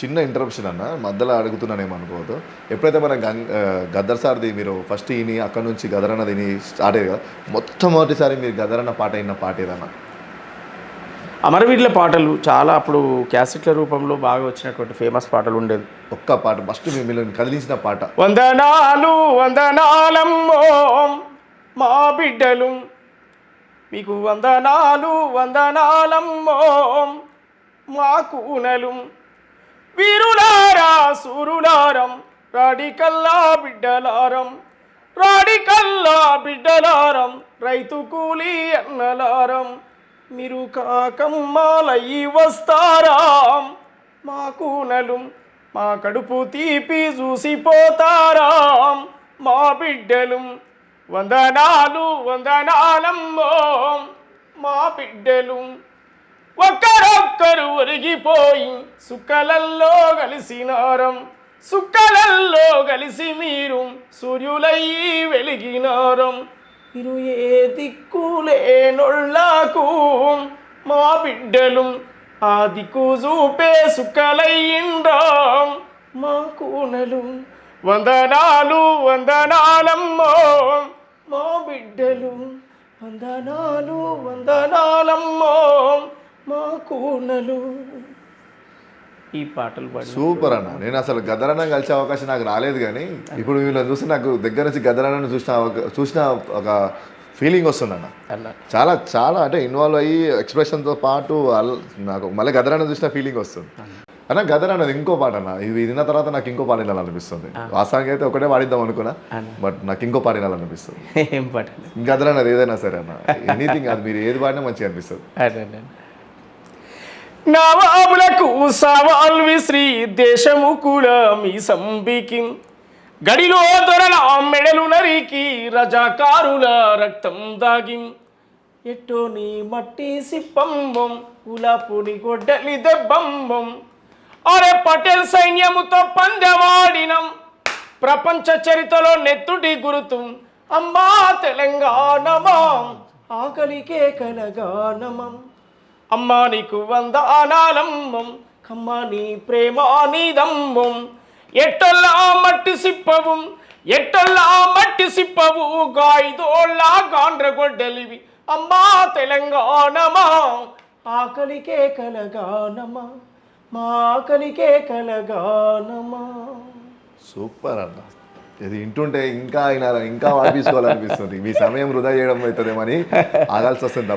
చిన్న ఇంటరప్షన్ అన్న మధ్యలో అడుగుతున్నానేమో అనుకోవద్దు. ఎప్పుడైతే మన గంగ్ గద్దర్ సార్ది మీరు ఫస్ట్ ఈని అక్కడ నుంచి గదర్ అన్నది ఈని స్టార్ట్ అయ్యేది కదా మొట్టమొదటిసారి మీరు గదర్ అన్న పాట అయిన పాట ఏదన్నా? అమరవీరుల పాటలు చాలా అప్పుడు క్యాసెట్ల రూపంలో బాగా వచ్చినటువంటి ఫేమస్ పాటలు ఉండేది ఒక్క పాట ఫస్ట్ మిమ్మల్ని కదిలించిన పాట. వందనాలు వందనాలమ్మో మా బిడ్డలు. మీకు వందనాలు వందనాలమ్మో మా కూనలు. వీరులారా సూరులారం రాడికల్లా బిడ్డలారం రాడికల్లా బిడ్డలారం రైతు కూలి అన్నలారం మీరు కాకమ్మాలయ్యి వస్తారాం మా కూనలు మా కడుపు తీపి చూసిపోతారాం మా బిడ్డలు వందనాలు వందనాలమ్మో మా బిడ్డలు ఒక్కరొక్కరు ఒరిగిపోయి సుక్కలల్లో కలిసినారం సుక్కలల్లో కలిసి మీరు సూర్యులయ్యి వెలిగినారం ఇరు ఏ దిక్కులేనొళ్ళకు మా బిడ్డలు ఆ దిక్కు చూపే సుక్కలయ్యిండ్రాం మా కూనలు వందనాలు వందనాలమ్మో మా బిడ్డలు వందనాలు వందనాలమ్మో. మా కూనలు. ఈ పాటలు పాడి. సూపర్ అన్న. నేను అసలు గదరన్న కలిసే అవకాశం నాకు రాలేదు కానీ ఇప్పుడు వీళ్ళని చూస్తే నాకు దగ్గర నుంచి గదరన్నను చూసిన చూసిన ఒక ఫీలింగ్ వస్తుందన్న అన్న. చాలా చాలా అంటే ఇన్వాల్వ్ అయ్యి ఎక్స్ప్రెషన్తో పాటు నాకు మళ్ళీ గదరన్న చూసిన ఫీలింగ్ వస్తుంది. అన్న. గదర్ అన్నది ఇంకో పాట అన్న. ఇది విన్న తర్వాత నాకు ఇంకో పాట వినాలనిపిస్తుంది. వాస్తవానికి అయితే ఒకటే పాడిద్దాం అనుకున్నా బట్ నాకు ఇంకో పాట వినాలనిపిస్తుంది. ఏం పాట? గదర్ అన్నది ఏదైనా సరే అన్న. ఎనీథింగ్ అది మీరు ఏది పాడినా మంచిగా అనిపిస్తుంది. నవాబులకు సవాల్ విశ్రీ దేశము కూడా మీ సంబికి. గడిలో దొరల మెడలు నరికి రజాకారుల రక్తం దాగి. ఎట్టో నీ మట్టి సిప్పంబం ఉలాపుని గొడ్డలి దెబ్బంబం. అరే పటేల్ సైన్యముతో పందెవాడినం. ప్రపంచ చరిత్రలో నెత్తుడి గురుతు. అమ్మా తెలంగాణమా ఆకలికే కలగానమం అమ్మా నీకు వందానాలమ్మం కమ్మా నీ ప్రేమ నీదమ్మం ఎట్టల్లా మట్టి సిప్పవు ఎట్టల్లా మట్టి సిప్పవు గాయిదోళ్ళా గాండ్రగొడ్డలివి అమ్మా తెలంగాణమా ఆకలికే కలగానమా మా ఆకలికే కలగానమా. సూపర్ అన్న. ఇది వింటుంటే ఇంకా అయినారా ఇంకా వాడిపించుకోవాలనిపిస్తుంది మీ సమయం వృధా చేయడం అవుతుందేమని ఆగాల్సి వస్తుంది తప్ప.